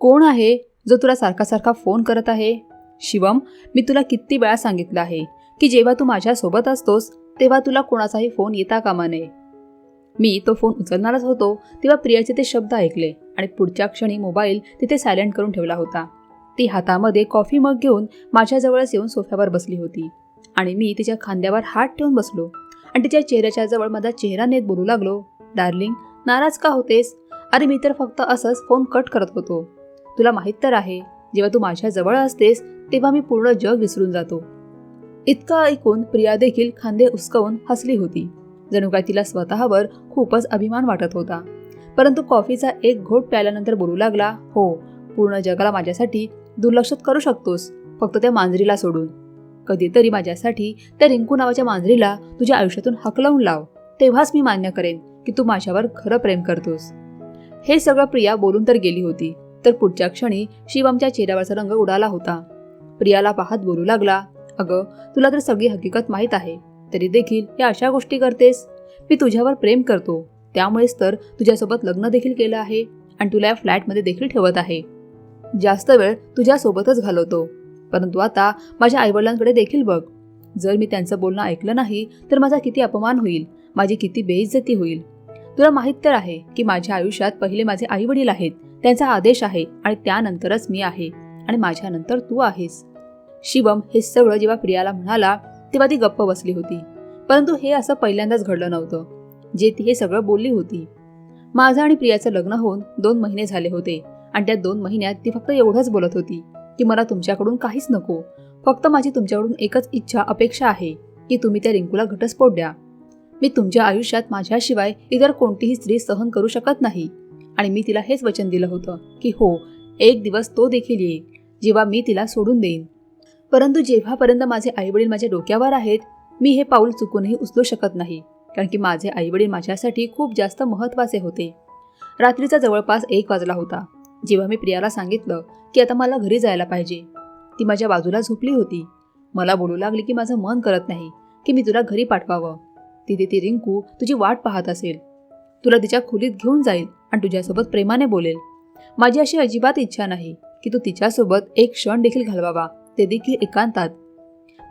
कोण आहे जो तुला सारखा सारखा फोन करत आहे? शिवम मी तुला किती वेळा सांगितलं आहे की जेव्हा तू माझ्यासोबत असतोस तेव्हा तुला कोणाचाही फोन येता कामा नये. मी तो फोन उचलणारच होतो तेव्हा प्रियाचे ते शब्द ऐकले आणि पुढच्या क्षणी मोबाईल तिथे सायलेंट करून ठेवला होता. ती हातामध्ये कॉफी मग घेऊन माझ्याजवळच येऊन सोफ्यावर बसली होती आणि मी तिच्या खांद्यावर हात ठेवून बसलो आणि तिच्या चेहऱ्याच्या जवळ माझा चेहरा नेत बोलू लागलो. डार्लिंग नाराज का होतेस? अरे मी तर फक्त असंच फोन कट करत होतो. तुला माहीत तर आहे जेव्हा तू माझ्या जवळ असतेस तेव्हा मी पूर्ण जग विसरून जातो. इतकं ऐकून प्रिया देखील खांदे उचकवून हसली होती. जणू काय तिला स्वतःवर खूपच अभिमान वाटत होता. परंतु कॉफीचा एक घोट प्यायल्यानंतर बोलू लागला हो पूर्ण जगाला माझ्यासाठी दुर्लक्षित करू शकतोस फक्त त्या मांजरीला सोडून. कधीतरी माझ्यासाठी त्या रिंकू नावाच्या मांजरीला तुझ्या आयुष्यातून हकलवून लाव. तेव्हाच मी मान्य करेन की तू माझ्यावर खरं प्रेम करतोस. हे सगळं प्रिया बोलून तर गेली होती. तर पुढच्या क्षणी शिवमच्या चेहऱ्यावरचा रंग उडाला होता. प्रियाला पाहत बोलू लागला अगं तुला तर सगळी हकीकत माहीत आहे. तरी देखील या अशा गोष्टी करतेस? मी तुझ्यावर प्रेम करतो. त्यामुळेच तर तुझ्यासोबत लग्न देखील केलं आहे आणि तुला या फ्लॅटमध्ये देखील ठेवत आहे. जास्त वेळ तुझ्यासोबतच घालवतो. परंतु आता माझ्या आईवडिलांकडे देखील बघ. जर मी त्यांचं बोलणं ऐकलं नाही तर माझा किती अपमान होईल. माझी किती बेइज्जती होईल. तुला माहीत तर आहे की माझ्या आयुष्यात पहिले माझे आई वडील आहेत. त्यांचा आदेश आहे आणि त्यानंतरच मी आहे. आणि माझ्यानंतर तू आहेस. शिवम हे सगळं जेव्हा प्रियाला म्हणाला तेव्हा ती गप्प बसली होती. परंतु हे असं पहिल्यांदाच घडलं नव्हतं. जे ती हे सगळं बोलली होती. माझं आणि प्रियाचं लग्न होऊन दोन महिने झाले होते. आणि त्या दोन महिन्यात ती फक्त एवढंच बोलत होती की मला तुमच्याकडून काहीच नको. फक्त माझी तुमच्याकडून एकच इच्छा अपेक्षा आहे की तुम्ही त्या रिंकूला घटस्फोट द्या. मी तुमच्या आयुष्यात माझ्याशिवाय इतर कोणतीही स्त्री सहन करू शकत नाही. आणि मी तिला हेच वचन दिलं होतं की हो एक दिवस तो देखील येईल जेव्हा मी तिला सोडून देईन. परंतु जेव्हापर्यंत माझे आईवडील माझ्या डोक्यावर आहेत मी हे पाऊल चुकूनही उचलू शकत नाही कारण की माझे आईवडील माझ्यासाठी खूप जास्त महत्त्वाचे होते. रात्रीचा जवळपास एक वाजला होता जेव्हा मी प्रियाला सांगितलं की आता मला घरी जायला पाहिजे. ती माझ्या बाजूला झोपली होती. मला बोलू लागली की माझं मन करत नाही की मी तुला घरी पाठवावं. तिथे ती रिंकू तुझी वाट पाहत असेल. तुला तिच्या खोलीत घेऊन जाईल आणि तुझ्यासोबत प्रेमाने बोलेल. माझी अशी अजिबात इच्छा नाही की तू तिच्यासोबत एक क्षण देखील घालवावा ते देखील एकांतात.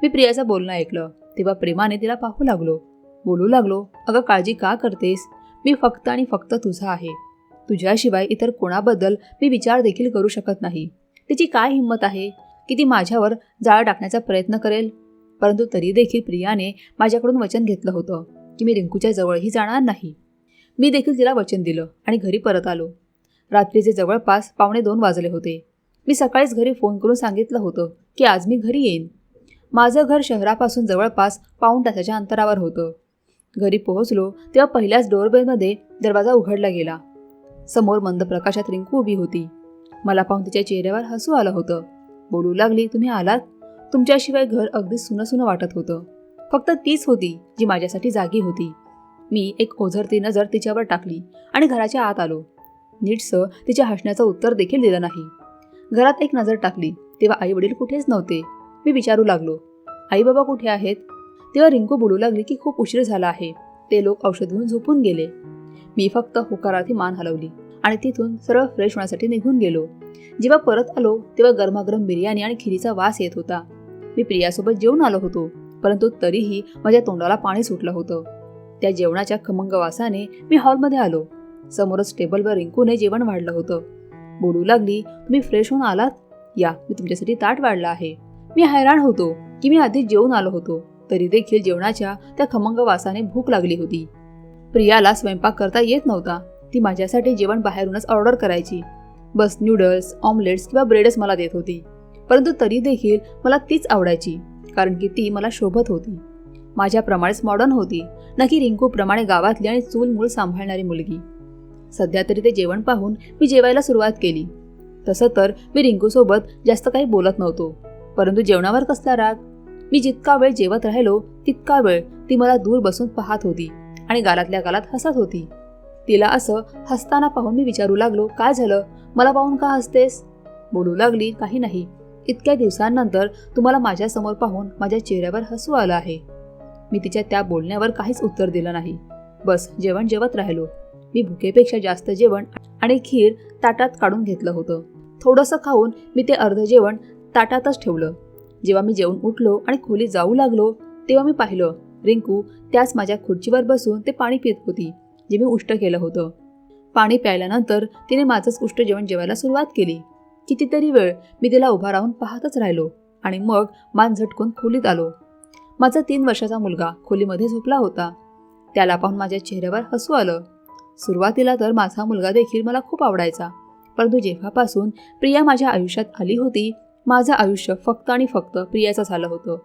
मी प्रियाचं बोलणं ऐकलं तेव्हा प्रेमाने तिला पाहू लागलो. बोलू लागलो अगं काळजी का करतेस? मी फक्त आणि फक्त तुझा आहे. तुझ्याशिवाय इतर कोणाबद्दल मी विचार देखील करू शकत नाही. तिची काय हिंमत आहे? की ती माझ्यावर जाळ टाकण्याचा प्रयत्न करेल? परंतु तरी देखील प्रियाने माझ्याकडून वचन घेतलं होतं की मी रिंकूच्या जवळही जाणार नाही. मी देखील तिला वचन दिलं आणि घरी परत आलो. रात्रीचे जवळपास पावणे दोन वाजले होते. मी सकाळीच घरी फोन करून सांगितलं होतं की आज मी घरी येईन. माझं घर शहरापासून जवळपास पाऊण तासाच्या अंतरावर होतं. घरी पोहोचलो तेव्हा पहिल्याच डोरबेलमध्ये दरवाजा उघडला गेला. समोर मंद प्रकाशात रिंकू उभी होती. मला पाहून तिच्या चेहऱ्यावर हसू आलं होतं. बोलू लागली तुम्ही आलात? तुमच्याशिवाय घर अगदी सुनं सुनं वाटत होतं. फक्त तीच होती जी माझ्यासाठी जागी होती. मी एक ओझरती नजर तिच्यावर टाकली आणि घराच्या आत आलो. नीटसं तिच्या हसण्याचं उत्तर देखील दिलं नाही. घरात एक नजर टाकली तेव्हा आई वडील कुठेच नव्हते. मी विचारू लागलो आई बाबा कुठे आहेत? तेव्हा रिंकू बोलू लागली की खूप उशीर झाला आहे. ते लोक औषध घेऊन झोपून गेले. मी फक्त होकारार्थी मान हलवली आणि तिथून सरळ फ्रेश होण्यासाठी निघून गेलो. जेव्हा परत आलो तेव्हा गरमागरम बिर्याणी आणि खिरीचा वास येत होता. मी प्रियासोबत जेवून आलो होतो परंतु तरीही माझ्या तोंडाला पाणी सुटलं होतं. त्या जेवणाच्या खमंग वासाने मी हॉलमध्ये आलो. समोरच टेबलवर रिंकूने जेवण वाढलं होतं. बोलू लागली तुम्ही फ्रेश होऊन आलात? या मी तुमच्यासाठी ताट वाढला आहे. मी हैराण होतो की मी आधीच जेवून आलो होतो तरी देखील जेवणाच्या त्या खमंग वासाने भूक लागली होती. प्रियाला स्वयंपाक करता येत नव्हता. ती माझ्यासाठी जेवण बाहेरूनच ऑर्डर करायची. बस न्यूडल्स ऑमलेट्स किंवा ब्रेडच मला देत होती. परंतु तरी देखील मला तीच आवडायची कारण की ती मला शोभत होती. माझ्याप्रमाणेच मॉडर्न होती ना की रिंकूप्रमाणे गावातली आणि चूल मूल सांभाळणारी मुलगी. सध्या तरी ते जेवण पाहून मी जेवायला सुरुवात केली. तसं तर मी रिंकूसोबत जास्त काही बोलत नव्हतो परंतु जेवणावर कसला राग? मी जितका वेळ जेवत राहिलो तितका वेळ ती मला दूर बसून पाहत होती आणि गालातल्या गालात हसत होती. तिला असं हसताना पाहून मी विचारू लागलो काय झालं? मला पाहून का हसतेस? बोलू लागली काही नाही. इतक्या दिवसांनंतर तुम्हाला माझ्यासमोर पाहून माझ्या चेहऱ्यावर हसू आलं आहे. मी तिच्या त्या बोलण्यावर काहीच उत्तर दिलं नाही. बस जेवण जेवत राहिलो. मी भुकेपेक्षा जास्त जेवण आणि खीर ताटात काढून घेतलं होतं. थोडंसं खाऊन मी ते अर्ध जेवण ताटातच ठेवलं. जेव्हा मी जेवून उठलो आणि खोली जाऊ लागलो तेव्हा मी पाहिलं रिंकू त्याच माझ्या खुर्चीवर बसून ते पाणी पित होती जे मी उष्ट केलं होतं. पाणी प्यायल्यानंतर तिने माझंच उष्ट जेवण जेवायला सुरुवात केली. कितीतरी वेळ मी तिला उभा राहून पाहतच राहिलो आणि मग मान झटकून खोलीत आलो. माझा तीन वर्षाचा मुलगा खोलीमध्ये झोपला होता. त्याला पाहून माझ्या चेहऱ्यावर हसू आलं. सुरुवातीला तर माझा मुलगा देखील मला खूप आवडायचा परंतु जेव्हापासून प्रिया माझ्या आयुष्यात आली होती माझं आयुष्य फक्त आणि फक्त प्रियाचं झालं होतं.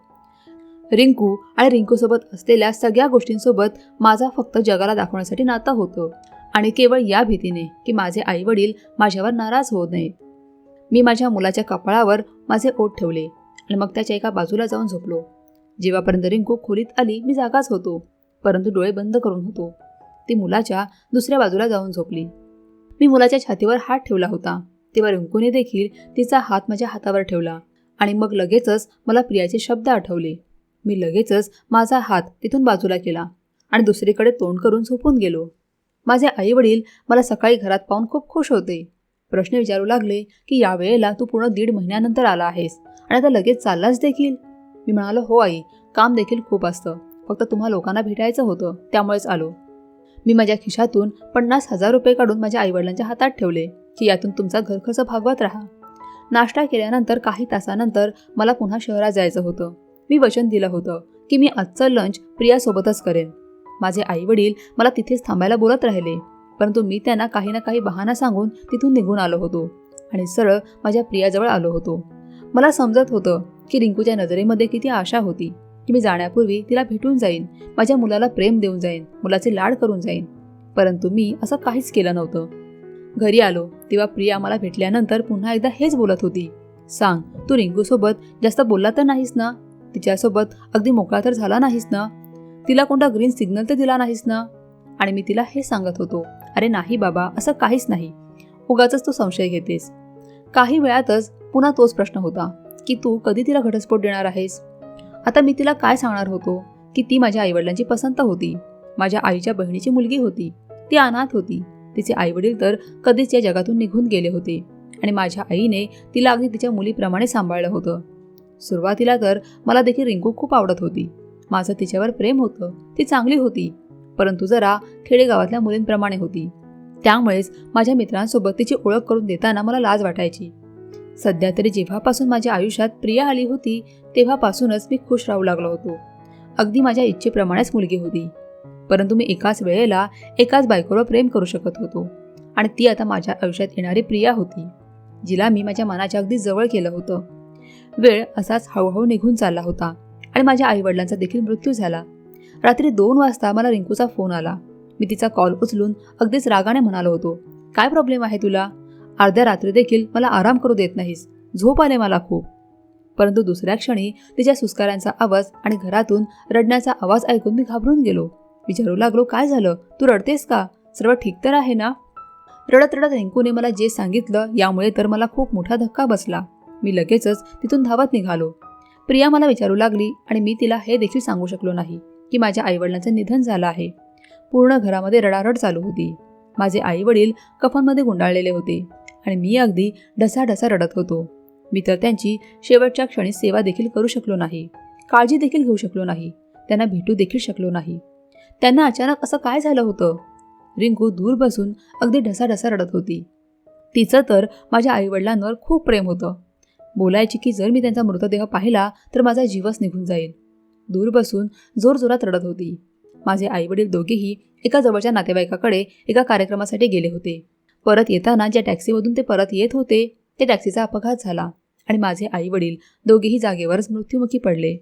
रिंकू आणि रिंकूसोबत असलेल्या सगळ्या गोष्टींसोबत माझा फक्त जगाला दाखवण्यासाठी नातं होतं आणि केवळ या भीतीने की माझे आई वडील माझ्यावर नाराज होत नाहीत मी माझ्या मुलाच्या कपाळावर माझे ओठ ठेवले आणि मग त्याच्या एका बाजूला जाऊन झोपलो. जेव्हापर्यंत रिंकू खोलीत आली मी जागाच होतो परंतु डोळे बंद करून होतो. ती मुलाच्या दुसऱ्या बाजूला जाऊन झोपली. मी मुलाच्या छातीवर हात ठेवला होता तेव्हा रिंकूने देखील तिचा हात माझ्या हातावर ठेवला आणि मग लगेचच मला प्रियाचे शब्द आठवले. मी लगेचच माझा हात तिथून बाजूला केला आणि दुसरीकडे तोंड करून झोपून गेलो. माझे आई वडील मला सकाळी घरात पाहून खूप खुश होते. प्रश्न विचारू लागले की यावेळेला तू पूर्ण दीड महिन्यानंतर आला आहेस आणि आता लगेच चाललाच देखील? मी म्हणालो हो आई काम देखील खूप असतं. फक्त तुम्हा लोकांना भेटायचं होतं त्यामुळेच आलो. मी माझ्या खिशातून पन्नास हजार रुपये काढून माझ्या आईवडिलांच्या हातात ठेवले की यातून तुमचा घरखर्च भागवत राहा. नाश्ता केल्यानंतर काही तासानंतर मला पुन्हा शहरात जायचं होतं. मी वचन दिलं होतं की मी आजचं लंच प्रियासोबतच करेन. माझे आईवडील मला तिथेच थांबायला बोलत राहिले. परंतु मी त्यांना काही ना काही बहाणा सांगून तिथून निघून आलो होतो. आणि सरळ माझ्या प्रियाजवळ आलो होतो. मला समजत होतं की रिंकूच्या नजरेमध्ये किती आशा होती की मी जाण्यापूर्वी तिला भेटून जाईन माझ्या मुलाला प्रेम देऊन जाईन मुलाचे लाड करून जाईन. परंतु मी असं काहीच केलं नव्हतं. घरी आलो तेव्हा प्रिया मला भेटल्यानंतर पुन्हा एकदा हेच बोलत होती. सांग तू रिंकूसोबत जास्त बोलला तर नाहीस ना? तिच्यासोबत अगदी मोकळा तर झाला नाहीस ना? तिला कोणता ग्रीन सिग्नल तर दिला नाहीस ना? आणि मी तिला हे सांगत होतो. अरे नाही बाबा असं काहीच नाही. उगाच तू संशय घेतेस. काही वेळातच पुन्हा तोच प्रश्न होता की तू कधी तिला घटस्फोट देणार आहेस? आता मी तिला काय सांगणार होतो की ती माझ्या आईवडिलांची पसंत होती. माझ्या आईच्या बहिणीची मुलगी होती. ती अनाथ होती. तिचे आईवडील तर कधीच या जगातून निघून गेले होते. आणि माझ्या आईने तिला अगदी तिच्या मुलीप्रमाणे सांभाळलं होतं. सुरुवातीला तर मला देखील रिंकू खूप आवडत होती. माझं तिच्यावर प्रेम होतं. ती चांगली होती. परंतु जरा खेडेगावातल्या मुलींप्रमाणे होती. त्यामुळेच माझ्या मित्रांसोबत तिची ओळख करून देताना मला लाज वाटायची. सध्या तरी जेव्हापासून माझ्या आयुष्यात प्रिया आली होती तेव्हापासूनच मी खुश राहू लागलो होतो. अगदी माझ्या इच्छेप्रमाणेच मुलगी होती. परंतु मी एकाच वेळेला एकाच बायकोवर प्रेम करू शकत होतो आणि ती आता माझ्या आयुष्यात येणारी प्रिया होती जिला मी माझ्या मनाच्या अगदी जवळ केलं होतं. वेळ असाच हळूहळू निघून चालला होता आणि माझ्या आईवडिलांचा देखील मृत्यू झाला. रात्री दोन वाजता मला रिंकूचा फोन आला. मी तिचा कॉल उचलून अगदीच रागाने म्हणालो होतो काय प्रॉब्लेम आहे तुला? अर्ध्या रात्री देखील मला आराम करू देत नाहीस. झोप आले मला खूप. परंतु दुसऱ्या क्षणी तिच्या सुस्कारांचा आवाज आणि घरातून रडण्याचा आवाज ऐकून मी घाबरून गेलो. विचारू लागलो काय झालं? तू रडतेस का? सर्व ठीक तर आहे ना? रडत रडत रिंकूने मला जे सांगितलं यामुळे तर मला खूप मोठा धक्का बसला. मी लगेचच तिथून धावत निघालो. प्रिया मला विचारू लागली आणि मी तिला हे देखील सांगू शकलो नाही. की माझ्या आईवडिलांचं निधन झालं आहे. पूर्ण घरामध्ये रडारड चालू होती. माझे आई वडील कफनमध्ये गुंडाळलेले होते आणि मी अगदी ढसाढसा रडत होतो. मी तर त्यांची शेवटच्या क्षणी सेवा देखील करू शकलो नाही काळजी देखील घेऊ शकलो नाही त्यांना भेटू देखील शकलो नाही. त्यांना अचानक असं काय झालं होतं? रिंकू दूर बसून अगदी ढसाढसा रडत होती. तिचं तर माझ्या आईवडिलांवर खूप प्रेम होतं. बोलायची की जर मी त्यांचा मृतदेह पाहिला तर माझा जीवच निघून जाईल. दूर बसून जोरजोरात रडत होती. माझे आईवडील दोघेही एका जवळच्या नातेवाईकाकडे एका कार्यक्रमासाठी गेले होते. परत येताना ज्या टॅक्सीमधून ते परत येत होते त्या टॅक्सीचा अपघात झाला आणि माझे आईवडील दोघेही जागेवरच मृत्युमुखी पडले.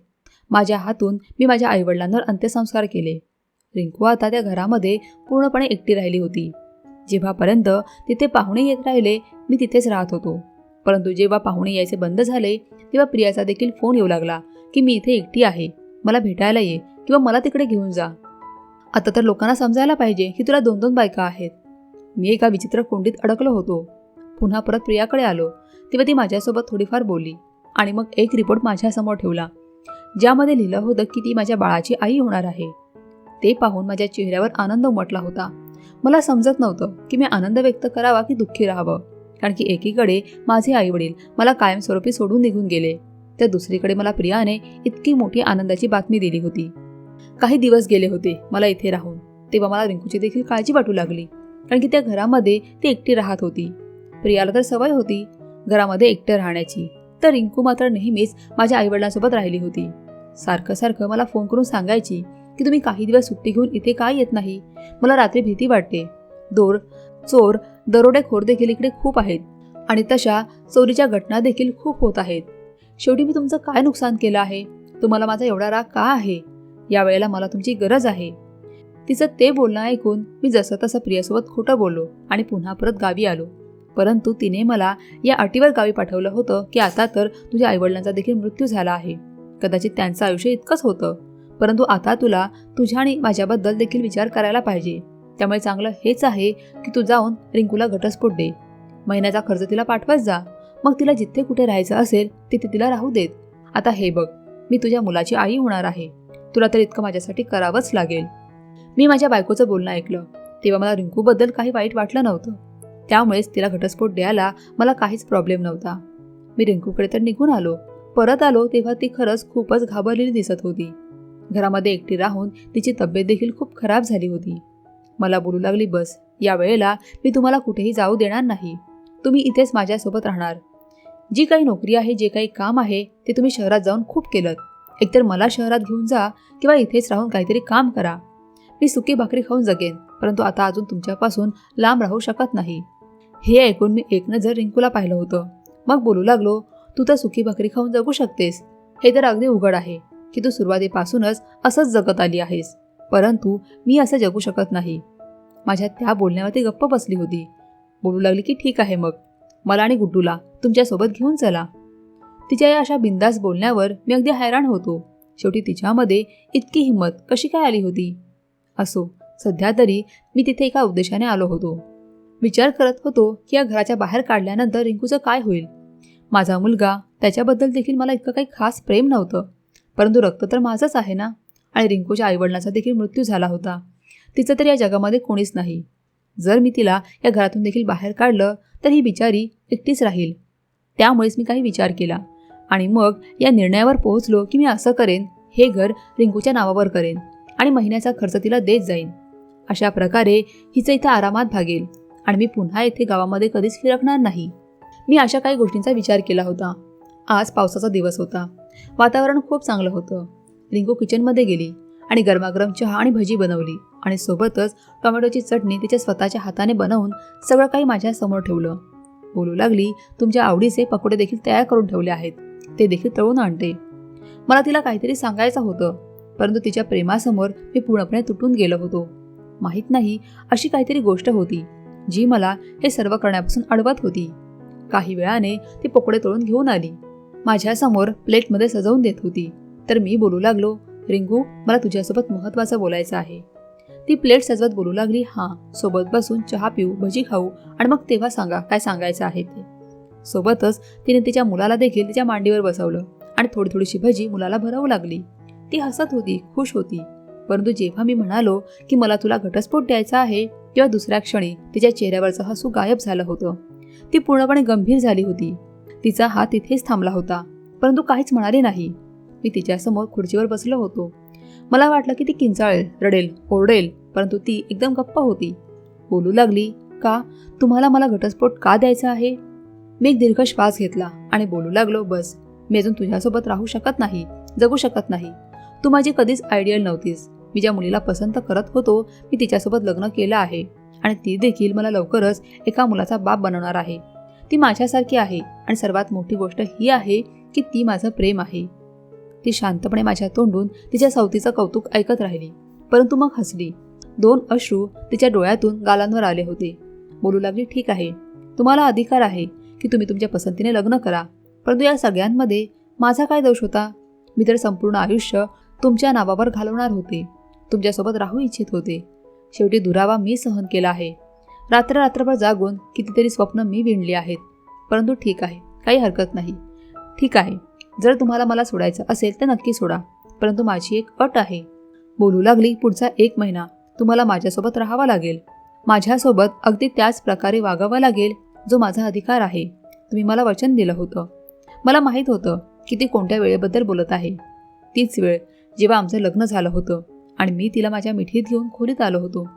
माझ्या हातून मी माझ्या आईवडिलांवर अंत्यसंस्कार केले. रिंकू आता त्या घरामध्ये पूर्णपणे एकटी राहिली होती. जेव्हापर्यंत तिथे पाहुणे येत राहिले मी तिथेच राहत होतो. परंतु जेव्हा पाहुणे यायचे बंद झाले तेव्हा प्रियाचा देखील फोन येऊ लागला की मी इथे एकटी आहे. मला भेटायला ये किंवा मला तिकडे घेऊन जा. आता तर लोकांना समजायला पाहिजे की तुला दोन दोन बायका आहेत. मी एका विचित्र कोंडीत अडकलो होतो. पुन्हा परत प्रियाकडे आलो. तेव्हा ती माझ्यासोबत थोडीफार बोलली आणि मग एक रिपोर्ट माझ्यासमोर ठेवला. ज्यामध्ये लिहिलं होतं की ती माझ्या बाळाची आई होणार आहे. ते पाहून माझ्या चेहऱ्यावर आनंद उमटला होता. मला समजत नव्हतं की मी आनंद व्यक्त करावा की दुःखी राहावं. कारण की एकीकडे माझे आईवडील मला कायमस्वरूपी सोडून निघून गेले. तर दुसरीकडे मला प्रियाने इतकी मोठी आनंदाची बातमी दिली होती. काही दिवस गेले होते मला इथे राहून. तेव्हा मला रिंकूची देखील काळजी वाटू लागली कारण की त्या घरामध्ये ती एकटी राहत होती. प्रियाला तर सवय होती घरामध्ये एकटं राहण्याची. तर रिंकू मात्र नेहमीच माझ्या आईवडिलांसोबत राहिली होती. सारखं सारखं मला फोन करून सांगायची की तुम्ही काही दिवस सुट्टी घेऊन इथे काय येत नाही? मला रात्री भीती वाटते. दोर चोर दरोडेखोर देखील इकडे खूप आहेत आणि तशा चोरीच्या घटना देखील खूप होत आहेत. शेवटी मी तुमचं काय नुकसान केलं आहे? तुम्हाला माझा एवढा राग का आहे? यावेळेला मला तुमची गरज आहे. तिचं ते बोलणं ऐकून मी जसं तसं प्रियासोबत खोटं बोललो आणि पुन्हा परत गावी आलो. परंतु तिने मला या अटीवर गावी पाठवलं होतं की आता तर तुझ्या आईवडिलांचा देखील मृत्यू झाला आहे. कदाचित त्यांचं आयुष्य इतकंच होतं. परंतु आता तुला तुझ्या आणि माझ्याबद्दल देखील विचार करायला पाहिजे. त्यामुळे चांगलं हेच आहे की तू जाऊन रिंकूला घटस्फोट दे. महिन्याचा खर्च तिला पाठवत जा. मग तिला जिथे कुठे राहायचं असेल तिथे तिला राहू देत. आता हे बघ मी तुझ्या मुलाची आई होणार आहे. तुला तर इतकं माझ्यासाठी करावंच लागेल. मी माझ्या बायकोचं बोलणं ऐकलं. तेव्हा मला रिंकूबद्दल काही वाईट वाटलं नव्हतं. त्यामुळेच तिला घटस्फोट द्यायला मला काहीच प्रॉब्लेम नव्हता. मी रिंकूकडे तर निघून आलो. परत आलो तेव्हा ती खरंच खूपच घाबरलेली दिसत होती. घरामध्ये एकटी राहून तिची तब्येत देखील खूप खराब झाली होती. मला बोलू लागली बस या वेळेला मी तुम्हाला कुठेही जाऊ देणार नाही. तुम्ही इथेच माझ्यासोबत राहणार. जी काही नोकरी आहे जे काही काम आहे ते तुम्ही शहरात जाऊन खूप केलं एकतर मला शहरात घेऊन जा किंवा इथेच राहून काहीतरी काम करा. मी सुकी भाकरी खाऊन जगेन परंतु आता अजून तुमच्यापासून लांब राहू शकत नाही. हे ऐकून मी एक नजर रिंकूला पाहिलं होतं. मग बोलू लागलो तू तर सुकी भाकरी खाऊन जगू शकतेस. हे तर अगदी उघड आहे की तू सुरुवातीपासूनच असंच जगत आली आहेस. परंतु मी असं जगू शकत नाही. माझ्या त्या बोलण्यावरती गप्प बसली होती. बोलू लागली की ठीक आहे मग. मला आणि गुड्डूला तुमच्यासोबत घेऊन चला. तिच्या या अशा बिंदास बोलण्यावर मी अगदी हैराण होतो. शेवटी तिच्यामध्ये इतकी हिंमत कशी काय आली होती? असो सध्या तरी मी तिथे एका उद्देशाने आलो होतो. विचार करत होतो की या घराच्या बाहेर काढल्यानंतर रिंकूचं काय होईल? माझा मुलगा त्याच्याबद्दल देखील मला इतकं काही खास प्रेम नव्हतं. परंतु रक्त तर माझंच आहे ना? आणि रिंकूच्या आईवडिलांचा देखील मृत्यू झाला होता. तिचं तर या जगामध्ये कोणीच नाही. जर मी तिला या घरातून देखील बाहेर काढलं तर ही बिचारी एकटीच राहील. त्यामुळेच मी काही विचार केला आणि मग या निर्णयावर पोहोचलो की मी असं करेन हे घर रिंकूच्या नावावर करेन आणि महिन्याचा खर्च तिला देत जाईन. अशा प्रकारे हिचं इथं आरामात भागेल आणि मी पुन्हा येथे गावामध्ये कधीच फिरकणार नाही. मी अशा काही गोष्टींचा विचार केला होता. आज पावसाचा दिवस होता. वातावरण खूप चांगलं होतं. रिंकू किचनमध्ये गेली. आणि गरमागरम चहा आणि भजी बनवली. आणि सोबतच टोमॅटोची चटणी तिच्या स्वतःच्या हाताने बनवून सगळं काही माझ्यासमोर ठेवलं. बोलू लागली तुमच्या आवडीचे पकोडे देखील तयार करून ठेवले आहेत. ते देखील तळून आणते. मला तिला काहीतरी सांगायचं होतं परंतु तिच्या प्रेमासमोर मी पूर्णपणे तुटून गेलो होतो. माहीत नाही अशी काहीतरी गोष्ट होती जी मला हे सर्व करण्यापासून अडवत होती. काही वेळाने ती पकोडे तळून घेऊन आली. माझ्यासमोर प्लेटमध्ये सजवून देत होती. तर मी बोलू लागलो रिंगू मला तुझ्यासोबत महत्त्वाचं बोलायचं आहे. ती प्लेट सजवत बोलू लागली हां सोबत बसून चहा पिऊ भजी खाऊ आणि मग तेव्हा सांगा काय सांगायचं आहे ते. सोबतच तिने तिच्या मुलाला देखील तिच्या मांडीवर बसवलं आणि थोडी थोडीशी भजी मुलाला भरवू लागली. ती हसत होती खुश होती. परंतु जेव्हा मी म्हणालो की मला तुला घटस्फोट द्यायचा आहे तेव्हा दुसऱ्या क्षणी तिच्या चेहऱ्यावरचं हसू गायब झालं होतं. ती पूर्णपणे गंभीर झाली होती. तिचा हात तिथेच थांबला होता परंतु काहीच म्हणाले नाही. मी तिच्यासमोर खुर्चीवर बसलो होतो. मला वाटलं की ती किंचाळेल रडेल ओरडेल परंतु ती एकदम गप्प होती. बोलू लागली का? तुम्हाला मला घटस्फोट का द्यायचा आहे? मी एक दीर्घ श्वास घेतला आणि बोलू लागलो बस मी अजून तुझ्यासोबत राहू शकत नाही जगू शकत नाही. तू माझी कधीच आयडियल नव्हतीस. मी ज्या मुलीला पसंत करत होतो मी तिच्यासोबत लग्न केलं आहे आणि ती देखील मला लवकरच एका मुलाचा बाप बनवणार आहे. ती माझ्यासारखी आहे आणि सर्वात मोठी गोष्ट ही आहे की ती माझं प्रेम आहे. ती शांतपणे माझ्या तोंडून तिच्या सवतीचं कौतुक ऐकत राहिली. परंतु मग हसली. दोन अश्रू तिच्या डोळ्यातून गालांवर आले होते. बोलू लागली ठीक आहे. तुम्हाला अधिकार आहे की तुम्ही तुमच्या पसंतीने लग्न करा. परंतु या सगळ्यांमध्ये माझा काय दोष होता? मी तर संपूर्ण आयुष्य तुमच्या नावावर घालवणार होते. तुमच्यासोबत राहू इच्छित होते. शेवटी दुरावा मी सहन केला आहे. रात्र रात्रभर जागून कितीतरी स्वप्न मी विणली आहेत. परंतु ठीक आहे. काही हरकत नाही. ठीक आहे. जर तुम्हाला मला सोडायचं असेल तर नक्की सोडा. परंतु माझी एक अट आहे. बोलू लागली पुढचा एक महिना. तुम्हाला माझ्यासोबत राहावा लागेल. माझ्यासोबत अगदी त्याच प्रकारे वागावं लागेल जो माझा अधिकार आहे. तुम्ही मला वचन दिलं होतं. मला माहीत होतं की ती कोणत्या वेळेबद्दल बोलत आहे. तीच वेळ जेव्हा आमचं लग्न झालं होतं आणि मी तिला माझ्या मिठीत घेऊन खोलीत आलो होतो.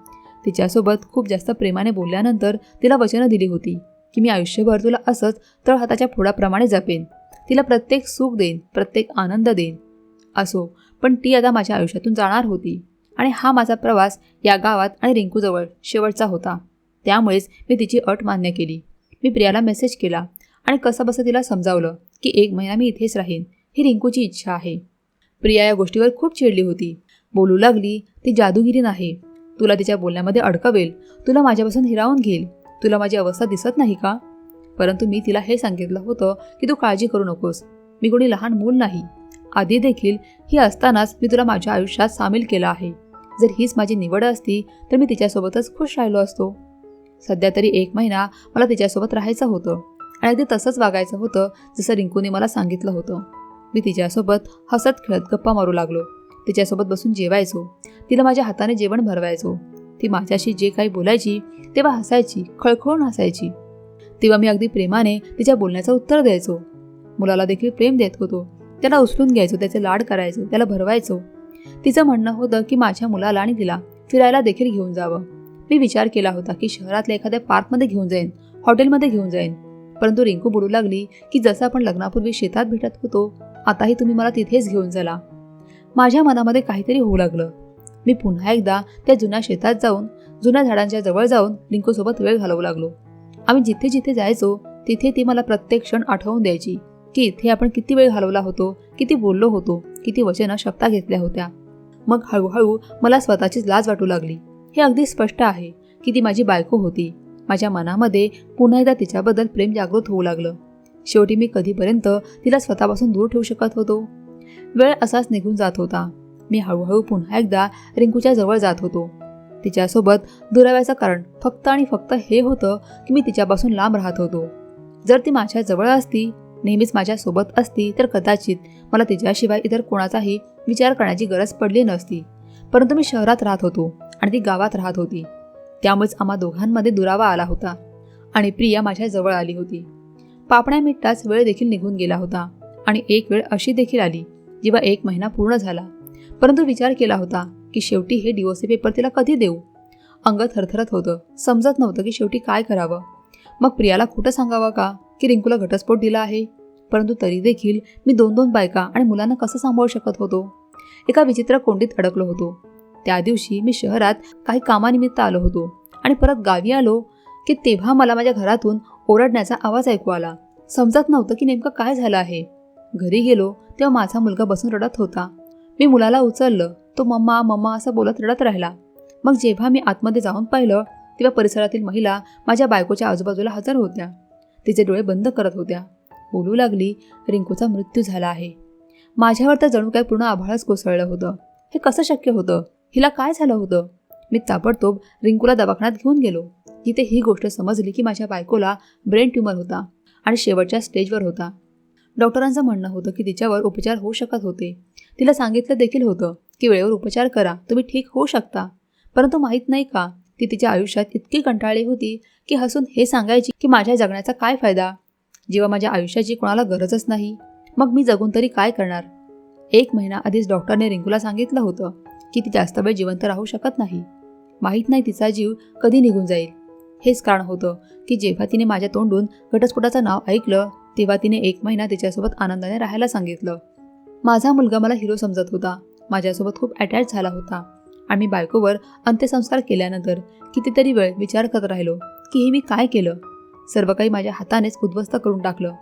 तिच्यासोबत खूप जास्त प्रेमाने बोलल्यानंतर तिला वचनं दिली होती की मी आयुष्यभर तुला असंच तळहाताच्या फोडाप्रमाणे जपेन. तिला प्रत्येक सुख देईन प्रत्येक आनंद देईन. असो पण ती आता माझ्या आयुष्यातून जाणार होती. आणि हा माझा प्रवास या गावात आणि रिंकूजवळ शेवटचा होता. त्यामुळेच मी तिची अट मान्य केली. मी प्रियाला मेसेज केला आणि कसंबसं तिला समजावलं की एक महिना मी इथेच राहीन ही रिंकूची इच्छा आहे. प्रिया या गोष्टीवर खूप चिडली होती. बोलू लागली ती जादूगिरी नाही. तुला तिच्या बोलण्यामध्ये अडकवेल. तुला माझ्यापासून हिरावून घेईल. तुला माझी अवस्था दिसत नाही का? परंतु मी तिला हे सांगितलं होतं की तू काळजी करू नकोस. मी कोणी लहान मूल नाही. आधी देखील ही असतानाच मी तुला माझ्या आयुष्यात सामील केलं आहे. जर हीच माझी निवड असती तर मी तिच्यासोबतच खुश राहिलो असतो. सध्या तरी एक महिना मला तिच्यासोबत राहायचं होतं. आणि अगदी तसंच वागायचं होतं जसं रिंकूने मला सांगितलं होतं. मी तिच्यासोबत हसत खेळत गप्पा मारू लागलो. तिच्यासोबत बसून जेवायचो. तिला माझ्या हाताने जेवण भरवायचो. ती माझ्याशी जे काही बोलायची तेव्हा हसायची खळखळून हसायची. तेव्हा मी अगदी प्रेमाने तिच्या बोलण्याचं उत्तर द्यायचो. मुलाला देखील प्रेम देत होतो. त्याला उचलून घ्यायचो त्याचे लाड करायचो त्याला भरवायचो. तिचं म्हणणं होतं की माझ्या मुलाला आणि तिला फिरायला देखील घेऊन जावं. मी विचार केला होता की शहरातल्या एखाद्या पार्कमध्ये घेऊन जाईन हॉटेलमध्ये घेऊन जाईन. परंतु रिंकू बोलू लागली की जसं आपण लग्नापूर्वी शेतात भेटत होतो आताही तुम्ही मला तिथेच घेऊन चला. माझ्या मनामध्ये काहीतरी होऊ लागलं. मी पुन्हा एकदा त्या जुन्या शेतात जाऊन जुन्या झाडांच्या जवळ जाऊन रिंकूसोबत वेळ घालवू लागलो. आम्ही जिथे जिथे जायचो तिथे ती मला प्रत्येक क्षण आठवून द्यायची की इथे आपण किती वेळ घालवला होतो किती बोललो होतो किती वचनं शब्दा घेतल्या होत्या. मग हळूहळू मला स्वतःचीच लाज वाटू लागली. हे अगदी स्पष्ट आहे की ती माझी बायको होती. माझ्या मनामध्ये पुन्हा एकदा तिच्याबद्दल प्रेम जागृत होऊ लागलं. शेवटी मी कधीपर्यंत तिला स्वतःपासून दूर ठेवू शकत होतो? वेळ असाच निघून जात होता. मी हळूहळू पुन्हा एकदा रिंकूच्या जवळ जात होतो. तिच्यासोबत दुराव्याचं कारण फक्त आणि फक्त हे होतं की मी तिच्यापासून लांब राहत होतो. जर ती माझ्या जवळ असती नेहमीच माझ्यासोबत असती तर कदाचित मला तिच्याशिवाय इतर कोणाचाही विचार करण्याची गरज पडली नसती. परंतु मी शहरात राहत होतो आणि ती गावात राहत होती. त्यामुळेच आम्हा दोघांमध्ये दुरावा आला होता आणि प्रिया माझ्या जवळ आली होती. पापण्या मिठताच वेळ देखील निघून गेला होता आणि एक वेळ अशी देखील आली जेव्हा एक महिना पूर्ण झाला. परंतु विचार केला होता की शेवटी हे डिओसी पेपर तिला कधी देऊ? अंग थरथरत होतं. समजत नव्हतं की शेवटी काय करावं. मग प्रियाला खोटं सांगावं का? की रिंकूला घटस्फोट दिला आहे? परंतु तरी देखील मी दोन दोन बायका आणि मुलांना कसं सांभाळू शकत होतो? एका विचित्र कोंडीत अडकलो होतो. त्या दिवशी मी शहरात काही कामानिमित्त आलो होतो आणि परत गावी आलो की तेव्हा मला माझ्या घरातून ओरडण्याचा आवाज ऐकू आला. समजत नव्हतं की नेमकं काय झालं आहे. घरी गेलो तेव्हा माझा मुलगा बसून रडत होता. मी मुलाला उचललं. तो मम्मा मम्मा असं बोलत रडत राहिला. मग जेव्हा मी आतमध्ये जाऊन पाहिलं तेव्हा परिसरातील महिला माझ्या बायकोच्या आजूबाजूला हजर होत्या. तिचे डोळे बंद करत होत्या. बोलू लागली रिंकूचा मृत्यू झाला आहे. माझ्यावर तर जणू काय पूर्ण आभाळच कोसळलं होतं. हे कसं शक्य होतं? हिला काय झालं होतं? मी ताबडतोब रिंकूला दवाखान्यात घेऊन गेलो. जिथे ही गोष्ट समजली की माझ्या बायकोला ब्रेन ट्यूमर होता आणि शेवटच्या स्टेजवर होता. डॉक्टरांचं म्हणणं होतं की तिच्यावर उपचार होऊ शकत होते. तिला सांगितलं देखील होतं. की वेळेवर उपचार करा. तुम्ही ठीक होऊ शकता. परंतु माहीत नाही का ती तिच्या आयुष्यात इतकी कंटाळली होती की हसून हे सांगायची की माझ्या जगण्याचा काय फायदा? जेव्हा माझ्या आयुष्याची कोणाला गरजच नाही मग मी जगून तरी काय करणार? एक महिना आधीच डॉक्टरने रिंकूला सांगितलं होतं की ती जास्त वेळ जिवंत राहू शकत नाही. माहीत नाही तिचा जीव कधी निघून जाईल. हेच कारण होतं की जेव्हा तिने माझ्या तोंडून घटस्फोटाचं नाव ऐकलं तेव्हा तिने एक महिना तिच्यासोबत आनंदाने राहायला सांगितलं. माझा मुलगा मला हिरो समजत होता. माझ्यासोबत खूप अटॅच झाला होता. आम्ही बायकोवर अंत्यसंस्कार केल्यानंतर कितीतरी वेळ विचार करत राहिलो की हे मी काय केलं? सर्व काही माझ्या हातानेच उद्ध्वस्त करून टाकलं.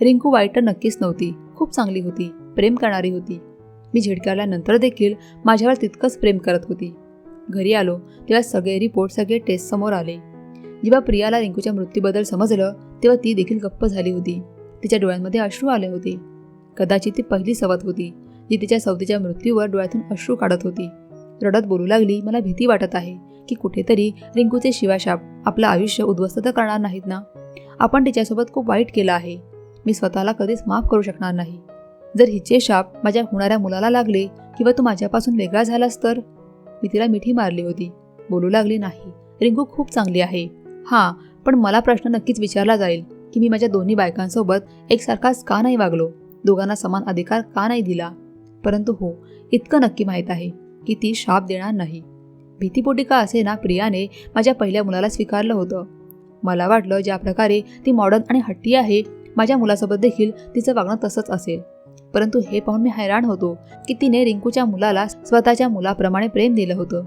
रिंकू वाईट तर नक्कीच नव्हती खूप चांगली होती प्रेम करणारी होती. मी झिडकावल्यानंतर देखील माझ्यावर तितकंच प्रेम करत होती. घरी आलो तेव्हा सगळे रिपोर्ट सगळे टेस्ट समोर आले. जेव्हा प्रियाला रिंकूच्या मृत्यूबद्दल समजलं तेव्हा ती देखील गप्प झाली होती. तिच्या डोळ्यांमध्ये अश्रू आले होते. कदाचित ती पहिली सवत होती. जी तिच्या सौतीच्या मृत्यूवर डोळ्यातून अश्रू काढत होती. रडत बोलू लागली मला भीती वाटत आहे की कुठेतरी रिंकूचे शिवाशाप आपलं आयुष्य उद्ध्वस्त तर करणार नाहीत ना? आपण तिच्यासोबत खूप वाईट केलं आहे. मी स्वतःला कधीच माफ करू शकणार नाही. जर हिचे शाप माझ्या होणाऱ्या मुलाला लागले किंवा तू माझ्यापासून वेगळा झालास तर? मी तिला मिठी मारली होती. बोलू लागली नाही रिंकू खूप चांगली आहे. हां पण मला प्रश्न नक्कीच विचारला जाईल की मी माझ्या दोन्ही बायकांसोबत एकसारखाच का नाही वागलो? दोघांना समान अधिकार का नाही दिला? परंतु हो इतकं नक्की माहीत आहे की ती शाप देणार नाही. भीतीपोटी का असे ना प्रियाने माझ्या पहिल्या मुलाला स्वीकारलं होतं. मला वाटलं ज्या प्रकारे ती मॉडर्न आणि हट्टी आहे माझ्या मुलासोबत देखील तिचं वागणं तसंच असेल. परंतु हे पाहून मी हैराण होतो की तिने रिंकूच्या मुलाला स्वतःच्या मुलाप्रमाणे प्रेम दिलं होतं.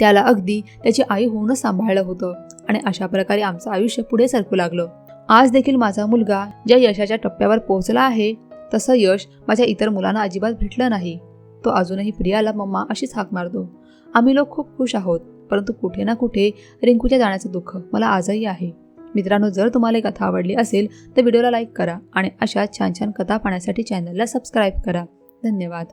त्याला अगदी त्याची आई होऊनच सांभाळलं होतं आणि अशा प्रकारे आमचं आयुष्य पुढे सरकू लागलं. आज देखील माझा मुलगा ज्या यशाच्या टप्प्यावर पोहोचला आहे तसं यश माझ्या इतर मुलांना अजिबात भेटलं नाही. तो अजूनही प्रियाला मम्मा अशीच हाक मारतो. आम्ही लोक खूप खुश आहोत परंतु कुठे ना कुठे रिंकूच्या जाण्याचं दुःख मला आजही आहे. मित्रांनो जर तुम्हाला ही कथा आवडली असेल तर व्हिडिओला लाईक करा आणि अशा छान छान कथा पाहण्यासाठी चॅनलला सबस्क्राईब करा. धन्यवाद.